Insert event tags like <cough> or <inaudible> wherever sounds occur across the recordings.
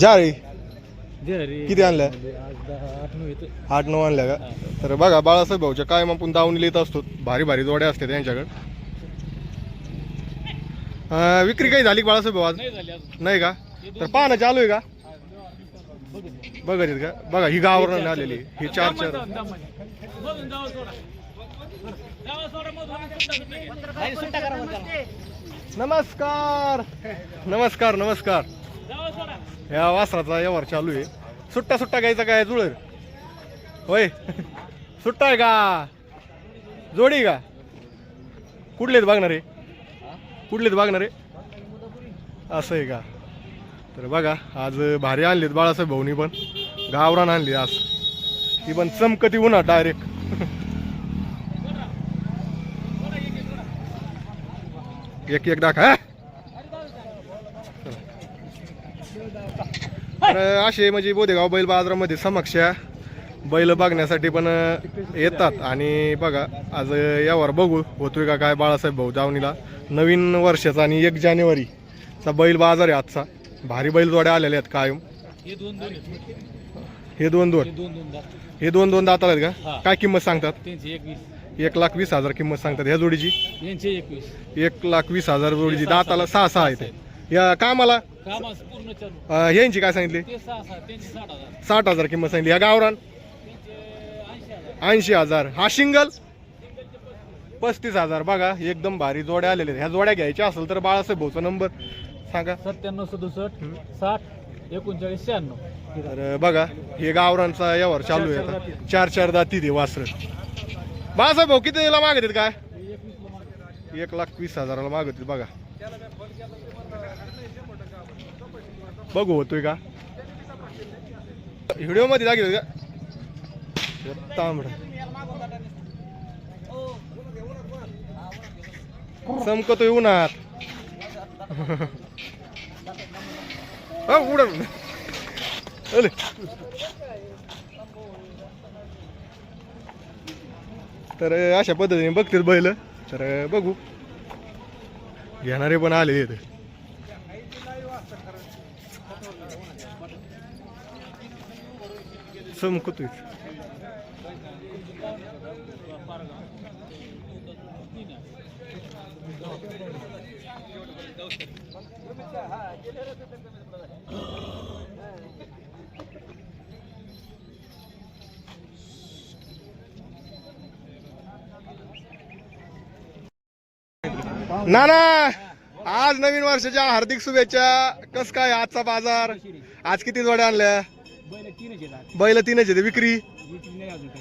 जा रे किती आणल्या? आज दहा आठ नऊ आणल्या का? तर बघा बाळासाहेब भाऊच्या कायम आपण दावून लिहित असतो. भारी भारी जोड्या असते त्यांच्याकडे अं, विक्री काही झाली का बाळासाहेब भाऊ आज? नाही झाली अजून. नाही का? तर पाहणं चालू आहे का? बघत आहेत का? बघा ही गावावरून आलेली ही चार चार मधून जावं सोडा. जावं सोडा मधून सुट्टा करा नमस्कार. नमस्कार नमस्कार. या वासराचा व्यवहार चालू आहे. सुट्टा सुट्टा घ्यायचा काय जुळेल? होय. सुट्टा आहे का? जोडी का? कुठलेच बघणार आहे? कुठलेच बघणार आहे? असं आहे का? तर बघा आज भारी आणलीत बाळासाहेब भाऊनी पण. गावरान आणली आज. ती पण चमकती उन्हा डायरेक्ट <laughs> एक एक डाक हा? तर असे म्हणजे बोधेगाव बैल बाजारामध्ये समक्ष बैल बघण्यासाठी पण येतात. आणि बघा आज यावर बघू होतोय का काय बाळासाहेब भाऊ दावणीला नवीन वर्षाचा आणि एक जानेवारीचा बैल बाजार आहे आजचा. भारी बैल जोड्या आलेल्या आहेत कायम. हे दोन दोन. हे दोन दोन. दोन दोन दात. दोन दोन दाताला आहेत का. काय किंमत सांगतात? एक लाख वीस हजार किंमत सांगतात. ह्या जोडीची? एक लाख वीस हजार जोडीची. दाताला सहा सहा आहेत. या कामाला? कामास पूर्ण चालू. अं, ह्यांची काय सांगितली? ते सहा सहा त्यांचे साठ हजार. साठ हजार किंमत सांगितली. या गावरान? त्यांचे ऐंशी हजार. ऐंशी हजार. हा सिंगल पस्तीस हजार. बघा एकदम भारी जोड्या आलेल्या आहेत. ह्या जोड्या घ्यायच्या असेल तर बाळासाहेब भाऊचा नंबर सांगा. सत्त्याण्णव सदुसष्ट साठ एकोणचाळीस शहाण्णव. तर बघा हे गावरांचा यावर चालू आहे आता. चार चार दाती दे वासर. बाळासाहेब भाऊ किती दिला मागत काय? एक लाख वीस हजाराला मागत बघा. बघू होतोय का? व्हिडिओमध्ये दाखवत का? तांबड चमकतोय उन्हात हा उडन अरे. तर अशा पद्धतीने बघतील बैल. तर बघू. घेणारे पण आले इथे. चमकतोय. ना ना आज नवीन वर्षाच्या हार्दिक शुभेच्छा. कस काय आजचा बाजार? आज किती जोड्या आणल्या? बैल तीनच येते विक्री?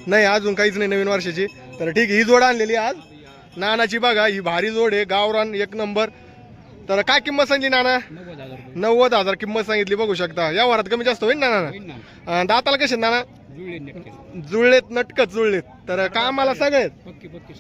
नाही अजून काहीच नाही नवीन वर्षाची. तर ठीक आहे ही जोड आणलेली आज. नानाची बघा ही भारी जोड आहे. गावरान एक नंबर. तर काय किंमत सांगितली नाना? नव्वद हजार किंमत सांगितली बघू शकता. या वरात कमी जास्त होईल ना नाना? दाताला कसे नाना? जुळलेत नटकत जुळलेत तर कामाला सगळेत.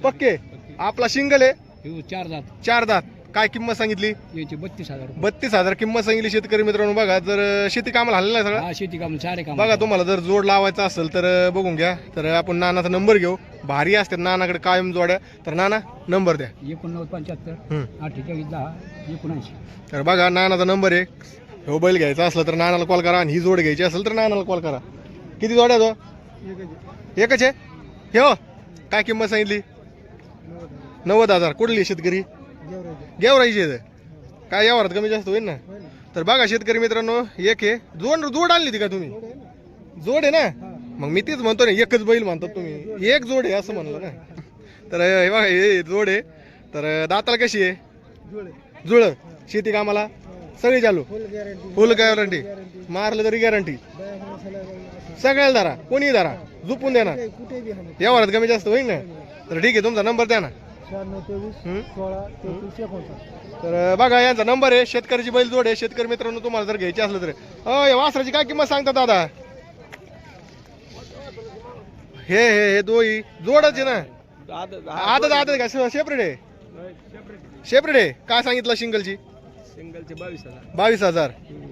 पक्के. आपला शिंगल आहे. हे चार जात. चार दात काय किंमत सांगितली? यांचे बत्तीस हजार रुपये. बत्तीस हजार. किंमत सांगितली शेतकरी मित्रांनो. बघा जर शेती कामाला हल्लेला आहे सगळं. हा शेती काम सारे काम बघा तुम्हाला जर जोड लावायचा असेल तर बघून घ्या. तर आपण नानाचा नंबर घेऊ. भारी असतात नानाकडे कायम जोड्या तर नाना नंबर द्या. एकोणनव्वद पंच्याहत्तर हम्म. अठ्ठेचाळीस दहा एकोणऐंशी. तर बघा नानाचा नंबर आहे हो बैल घ्यायचा असला तर नानाला कॉल करा. आणि ही जोड घ्यायची असेल तर नानाला कॉल करा. किती जोड्या तो? एकच आहे? हे हो काय किंमत सांगितली? नव्वद हजार. कुठली शेतकरी? गेवराईची आहे काय यावरात कमी जास्त होईल ना? तर बघा शेतकरी मित्रांनो एक आहे जोड जोड आणली ती का तुम्ही? जोड आहे ना. मग मी तीच म्हणतो ना एकच बैल म्हणतात तुम्ही. एक जोड आहे असं म्हणलं ना. तर हे बघा हे जोड आहे. तर दाताला कशी आहे? जुळ शेती कामाला? सगळी चालू. फुल गॅरंटी मारलं तरी गॅरंटी सगळ्याला धरा. कोणी धरा. झुपून देणार या वरात कमी जास्त होईल ना? तर ठीक आहे तुमचा नंबर द्या ना. तर बघा यांचा नंबर आहे. शेतकऱ्याची बैल जोड आहे. शेतकरी मित्रांनो तुम्हाला जर घ्यायची असलं तर. अ या वासराची काय किंमत सांगता दादा? हे हे हे दोई जोडच आहे ना? आदत आदत का? सेपरेट आहे? सेपरेट आहे. काय सांगितलं सिंगलची? सिंगलचे बावीस हजार. बावीस हजार.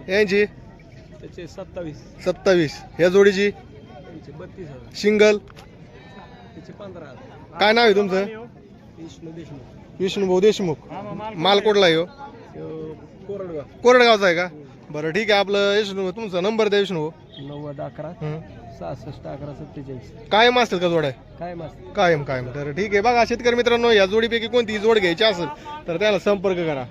यांची? त्याचे सत्तावीस. सत्तावीस. ह्या जोडीची? त्याचे बत्तीस हजार. सिंगल? त्याचे पंधरा हजार. काय नाव आहे तुमचं? विष्णू देशमुख. विष्णुभाऊ देशमुख. माल कुठला आहे हो? कोरडगाव. कोरडगावचा आहे का? बरं ठीक आहे. आपलं विष्णू तुमचा नंबर द्या विष्णू नव्वद अकरा हं. सहासष्ट अकरा सत्तेचाळीस. कायम असतील का जोड्या? काय मस्त कायम कायम. तर ठीक आहे. बघा शेतकरी मित्रांनो या जोडीपैकी कोणती जोड घ्यायची असेल तर त्याला संपर्क करा.